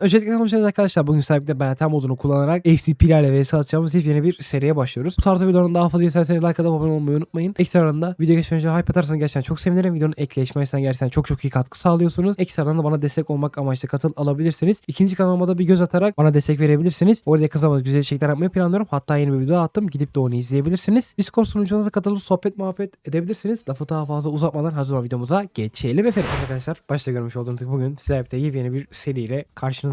Öncelikle geldiniz arkadaşlar. Bugün sahipte BNT modunu kullanarak ACP'lerle vs atacağımız yeni bir seriye başlıyoruz. Bu tarz videoların daha fazla isterseniz like atıp abone olmayı unutmayın. Ekstradan da video geçmeden önce hype atarsanız gerçekten çok sevinirim. Videonun ekleşmesinden gerçekten çok çok iyi katkı sağlıyorsunuz. Ekstradan da bana destek olmak amaçlı katıl alabilirsiniz. İkinci kanalıma da bir göz atarak bana destek verebilirsiniz. Orada kazanmanız güzel içerikler yapmayı planlıyorum. Hatta yeni bir video attım. Gidip de onu izleyebilirsiniz. Discord sunucumuza katılıp sohbet muhabbet edebilirsiniz. Lafı daha fazla uzatmadan hazır videomuza geçelim efendim. Arkadaşlar başta görmüş olduğunuz gibi bugün birlikte yepyeni bir seriyle karşınızdayım.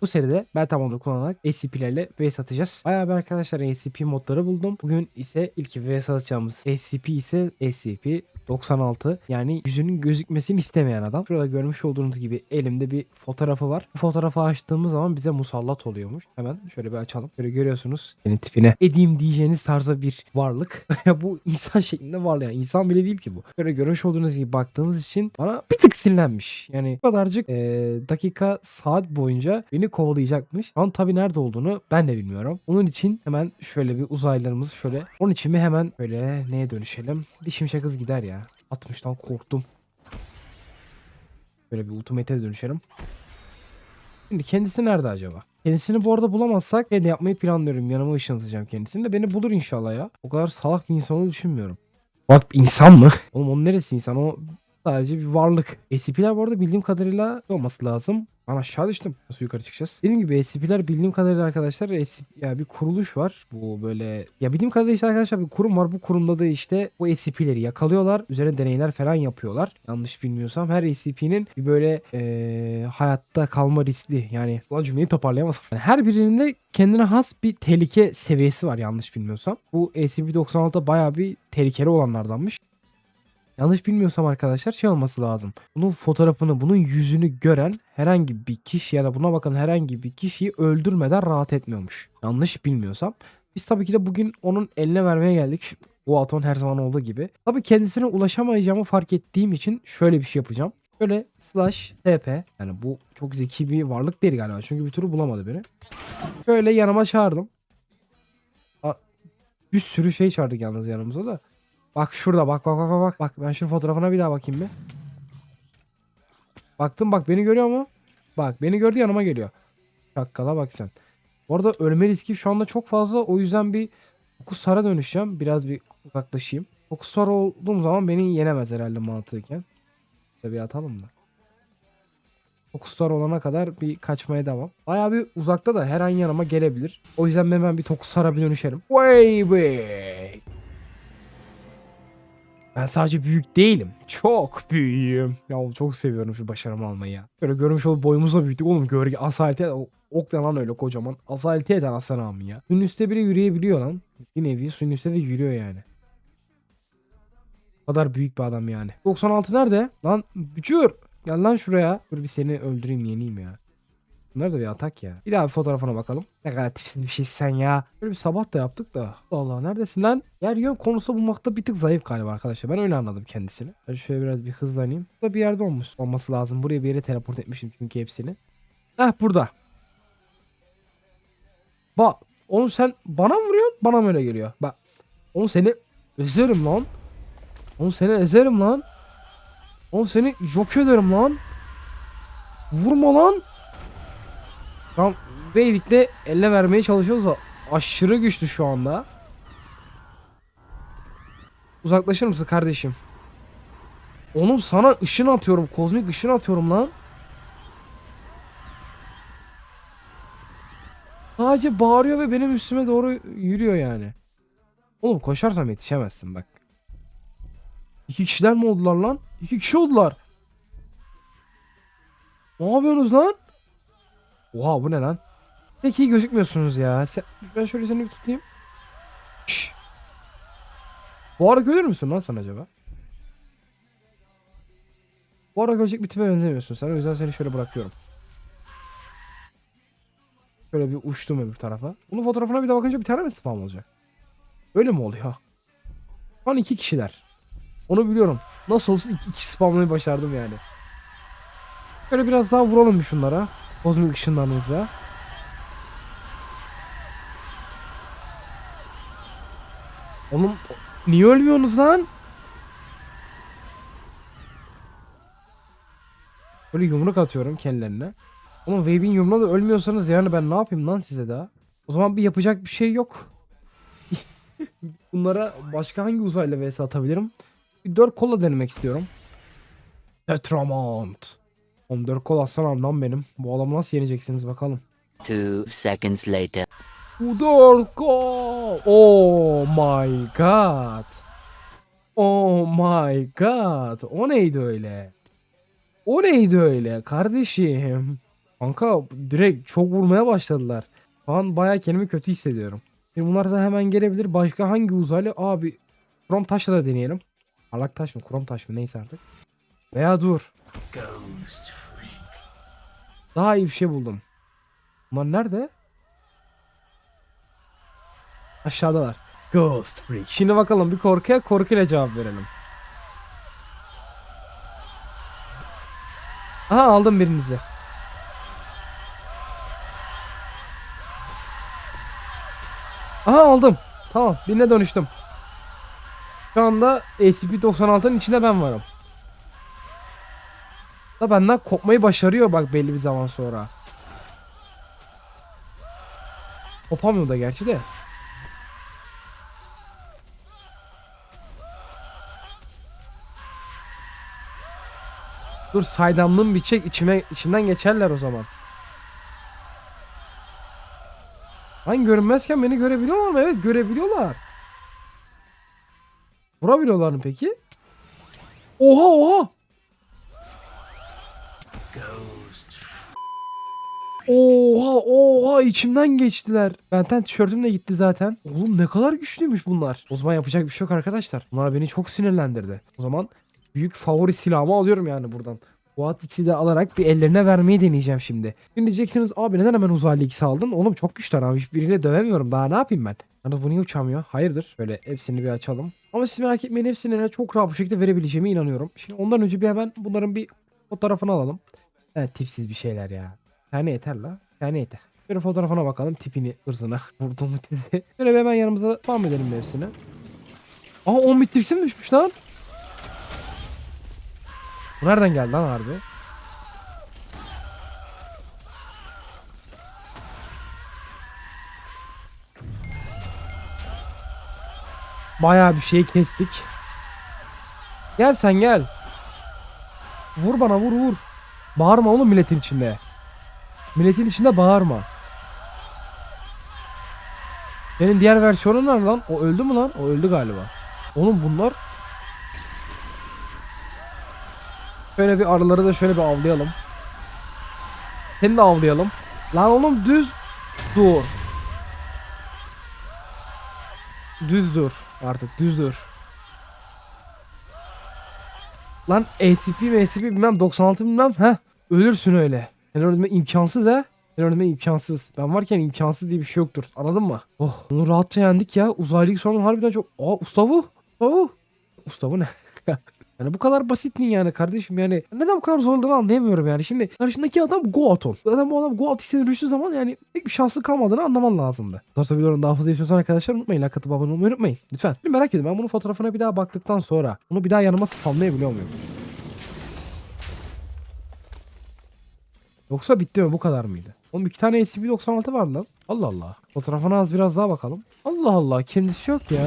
Bu seride ben tamamını kullanarak SCP'lerle VS atacağız. Bayağı bir arkadaşlar SCP modları buldum. Bugün ise ilk VS atacağımız SCP ise SCP 96 yani yüzünün gözükmesini istemeyen adam. Şurada görmüş olduğunuz gibi elimde bir fotoğrafı var. Bu fotoğrafı açtığımız zaman bize musallat oluyormuş. Hemen şöyle bir açalım. Böyle görüyorsunuz senin tipine. Edeyim diyeceğiniz tarzda bir varlık. bu insan şeklinde varlık. Yani insan bile değil ki bu. Böyle görmüş olduğunuz gibi baktığınız için bana bir tık sinirlenmiş. Yani bu kadarcık eee, dakika saat boyunca beni kovalayacakmış. Ama tabii nerede olduğunu ben de bilmiyorum. Onun için hemen şöyle bir uzaylılarımız şöyle. Onun için mi hemen böyle neye dönüşelim? Bir şimşek hız gider ya. 60'tan korktum. Böyle bir ultimate'e dönüşelim. Şimdi kendisi nerede acaba? Kendisini bu arada bulamazsak de yapmayı planlıyorum. Yanıma ışınlatacağım kendisini de beni bulur inşallah ya. O kadar salak bir insan düşünmüyorum. Bak insan mı? Oğlum onun neresi insan? O sadece bir varlık. SCP'ler bu arada bildiğim kadarıyla olması lazım. Ben aşağı düştüm. Nasıl yukarı çıkacağız? Dediğim gibi SCP'ler bildiğim kadarıyla arkadaşlar SCP, ya bir kuruluş var. Bu böyle ya bildiğim kadarıyla işte arkadaşlar bir kurum var. Bu kurumda da işte bu SCP'leri yakalıyorlar. Üzerine deneyler falan yapıyorlar. Yanlış bilmiyorsam her SCP'nin bir böyle eee, hayatta kalma riskli. Yani ulan cümleyi toparlayamadım. Yani her birinin de kendine has bir tehlike seviyesi var yanlış bilmiyorsam. Bu SCP-96 bayağı bir tehlikeli olanlardanmış. Yanlış bilmiyorsam arkadaşlar şey olması lazım. Bunun fotoğrafını, bunun yüzünü gören herhangi bir kişi ya da buna bakan herhangi bir kişiyi öldürmeden rahat etmiyormuş. Yanlış bilmiyorsam. Biz tabii ki de bugün onun eline vermeye geldik. O aton her zaman olduğu gibi. Tabii kendisine ulaşamayacağımı fark ettiğim için şöyle bir şey yapacağım. Böyle slash tp yani bu çok zeki bir varlık değil galiba çünkü bir türlü bulamadı beni. Şöyle yanıma çağırdım. Bir sürü şey çağırdık yalnız yanımıza da. Bak şurada bak bak bak bak bak. Ben şu fotoğrafına bir daha bakayım bir. Baktım bak beni görüyor mu? Bak beni gördü yanıma geliyor. Çakkala bak sen. Bu arada ölme riski şu anda çok fazla. O yüzden bir Fokuslara dönüşeceğim. Biraz bir uzaklaşayım. Fokuslar olduğum zaman beni yenemez herhalde mantıken. Şöyle bir atalım da. Fokuslar olana kadar bir kaçmaya devam. Baya bir uzakta da her an yanıma gelebilir. O yüzden ben bir Tokuslara bir dönüşelim. Way way. Ben sadece büyük değilim. Çok büyüğüm. Ya oğlum çok seviyorum şu başarımı almayı ya. Böyle görmüş olup boyumuzla büyüttük oğlum. Gölge asalete ok lan öyle kocaman. Asalete eden aslan ağam ya. Suyun üstte bile yürüyebiliyor lan. Bir nevi suyun üstte de yürüyor yani. O kadar büyük bir adam yani. 96 nerede? Lan bücür. Gel lan şuraya. Dur bir seni öldüreyim yeneyim ya. Bunlar da bir atak ya. Bir daha bir fotoğrafına bakalım. Ne kadar tipsiz bir şeysin sen ya. Böyle bir sabah da yaptık da. Allah Allah neredesin lan? Yer yön konusu bulmakta bir tık zayıf galiba arkadaşlar. Ben öyle anladım kendisini. Ben şöyle biraz bir hızlanayım. Burada bir yerde olmuş olması lazım. Buraya bir yere teleport etmişim çünkü hepsini. Heh burada. Bak oğlum sen bana mı vuruyorsun? Bana mı öyle geliyor? Bak. Oğlum seni ezerim lan. Oğlum seni ezerim lan. Oğlum seni yok ederim lan. Vurma lan. Tam Beylik'te elle vermeye çalışıyoruz da aşırı güçlü şu anda. Uzaklaşır mısın kardeşim? Oğlum sana ışın atıyorum. Kozmik ışın atıyorum lan. Sadece bağırıyor ve benim üstüme doğru yürüyor yani. Oğlum koşarsam yetişemezsin bak. İki kişiler mi oldular lan? İki kişi oldular. Ne yapıyorsunuz lan? Oha bu ne lan? Pek iyi gözükmüyorsunuz ya. Sen, ben şöyle seni bir tutayım. Şşş. Bu ara görür müsün lan sen acaba? Bu ara görecek bir tipe benzemiyorsun sen. O yüzden seni şöyle bırakıyorum. Şöyle bir uçtum öbür tarafa. Bunun fotoğrafına bir de bakınca bir tane mi spam olacak? Öyle mi oluyor? Şu an iki kişiler. Onu biliyorum. Nasıl olsa iki kişi spamlamayı başardım yani. Şöyle biraz daha vuralım şunlara. Kozmik ışınlarımızla. Oğlum niye ölmüyorsunuz lan? Böyle yumruk atıyorum kendilerine. Ama Wave'in yumruğuna da ölmüyorsanız yani ben ne yapayım lan size daha? O zaman bir yapacak bir şey yok. Bunlara başka hangi uzayla vs atabilirim? Bir 4 kola denemek istiyorum. Tetramont. 14 kol aslanam lan benim. Bu adamı nasıl yeneceksiniz bakalım. Two seconds later. 4 kol. Oh my god. Oh my god. O neydi öyle? O neydi öyle kardeşim? Kanka direkt çok vurmaya başladılar. Şu an bayağı kendimi kötü hissediyorum. Şimdi bunlar da hemen gelebilir. Başka hangi uzaylı? Abi krom taşla da deneyelim. Parlak taş mı? Krom taş mı? Neyse artık. Veya dur. Daha iyi bir şey buldum. Bunlar nerede? Aşağıdalar. Ghost Freak. Şimdi bakalım bir korkuya korkuyla cevap verelim. Aha aldım birinizi. Aha aldım. Tamam birine dönüştüm. Şu anda SCP-96'nın içinde ben varım. Da benden kopmayı başarıyor bak belli bir zaman sonra. Kopamıyor da gerçi de. Dur saydamlığım bir çek içime içimden geçerler o zaman. Ben görünmezken beni görebiliyorlar mı? Evet görebiliyorlar. Vurabiliyorlar mı peki? Oha oha. Oha oha içimden geçtiler. Benten tişörtüm de gitti zaten. Oğlum ne kadar güçlüymüş bunlar. O zaman yapacak bir şey yok arkadaşlar. Bunlar beni çok sinirlendirdi. O zaman büyük favori silahımı alıyorum yani buradan. Fuat X'i de alarak bir ellerine vermeyi deneyeceğim şimdi. Şimdi diyeceksiniz abi neden hemen uzaylı X aldın? Oğlum çok güçler abi hiçbiriyle dövemiyorum daha ne yapayım ben? Yalnız bu niye uçamıyor? Hayırdır? Böyle hepsini bir açalım. Ama siz merak etmeyin hepsini çok rahat bir şekilde verebileceğime inanıyorum. Şimdi ondan önce bir hemen bunların bir fotoğrafını alalım. Evet tipsiz bir şeyler ya. Tane yeter la. Tane yeter. Şöyle fotoğrafına bakalım tipini ırzına. Vurduğumu tizi. Şöyle hemen yanımıza devam edelim hepsine. Aa 10 bitirisi mi düşmüş lan? Bu nereden geldi lan harbi? Bayağı bir şey kestik. Gel sen gel. Vur bana vur vur. Bağırma oğlum milletin içinde. Milletin içinde bağırma. Benim diğer versiyonum nerede lan? O öldü mü lan? O öldü galiba. Oğlum bunlar Şöyle bir arıları da şöyle bir avlayalım. Seni de avlayalım. Lan oğlum düz dur. Düz dur artık düz dur. Lan ACP mi ACP bilmem 96 bilmem ha ölürsün öyle. Sen öldürme imkansız ha. Sen öldürme imkansız. Ben varken imkansız diye bir şey yoktur. Anladın mı? Oh bunu rahatça yendik ya. Uzaylı sonra harbiden çok... Aa Ustavu. Ustavu. Ustavu ne? Yani bu kadar basit mi yani kardeşim yani neden bu kadar zor olduğunu anlayamıyorum yani. Şimdi karşındaki adam Goat ol. Zaten bu adam Goat X'e dönüştüğü zaman yani pek bir şansı kalmadığını anlaman lazımdı. Dostlar videonun daha fazla izliyorsan arkadaşlar unutmayın like atıp abone olmayı unutmayın. Lütfen. Şimdi merak ediyorum ben bunun fotoğrafına bir daha baktıktan sonra bunu bir daha yanıma spamlayabiliyor muyum? Yoksa bitti mi bu kadar mıydı? Oğlum iki tane SCP-96 var lan. Allah Allah. Fotoğrafına az biraz daha bakalım. Allah Allah kendisi yok ya.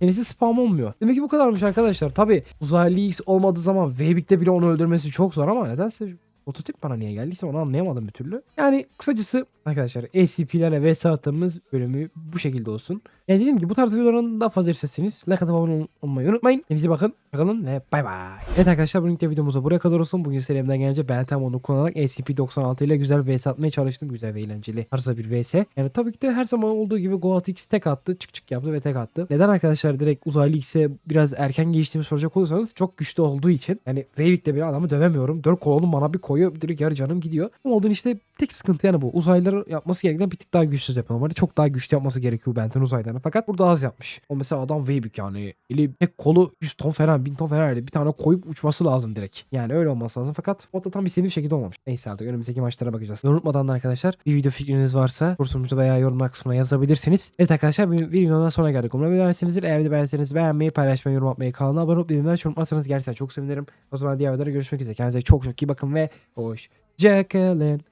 Kendisi spam olmuyor. Demek ki bu kadarmış arkadaşlar. Tabi uzaylı X olmadığı zaman Weybik'te bile onu öldürmesi çok zor ama nedense prototip bana niye geldiyse onu anlayamadım bir türlü. Yani kısacası arkadaşlar SCP'lerle vs attığımız bölümü bu şekilde olsun. Yani dediğim gibi bu tarz videoların daha fazla isterseniz like atıp abone olmayı unutmayın. Kendinize bakın. Bakalım ve bay bay. Evet arkadaşlar bugün de videomuza buraya kadar olsun. Bugün serimden gelince ben tam onu kullanarak SCP-96 ile güzel vs atmaya çalıştım. Güzel ve eğlenceli tarzda bir vs. Yani tabii ki de her zaman olduğu gibi Goat X tek attı. Çık çık yaptı ve tek attı. Neden arkadaşlar direkt uzaylı X'e biraz erken geçtiğimi soracak olursanız çok güçlü olduğu için. Yani Wave'likte bile adamı dövemiyorum. 4 kolonu bana bir koyuyor. Direkt yarı canım gidiyor. Ama işte tek sıkıntı yani bu. Uzaylıların yapması gereken bir tık daha güçsüz yapıyor. Normalde çok daha güçlü yapması gerekiyor Benten uzaylarına. Fakat burada az yapmış. O mesela adam Weybik yani. Eli tek kolu 100 ton falan 1000 ton falan herhalde. Bir tane koyup uçması lazım direkt. Yani öyle olması lazım. Fakat o da tam istediğim şekilde olmamış. Neyse artık önümüzdeki maçlara bakacağız. Unutmadan da arkadaşlar bir video fikriniz varsa kursumuzu veya yorumlar kısmına yazabilirsiniz. Evet arkadaşlar bir, bir videodan sonra geldik. Umarım beğenmişsinizdir. Eğer video beğenseniz beğenmeyi, paylaşmayı, yorum atmayı, kanala abone olup bildirimleri unutmazsanız gerçekten çok sevinirim. O zaman diğer videoda görüşmek üzere. Kendinize çok çok iyi bakın ve hoş. Jacqueline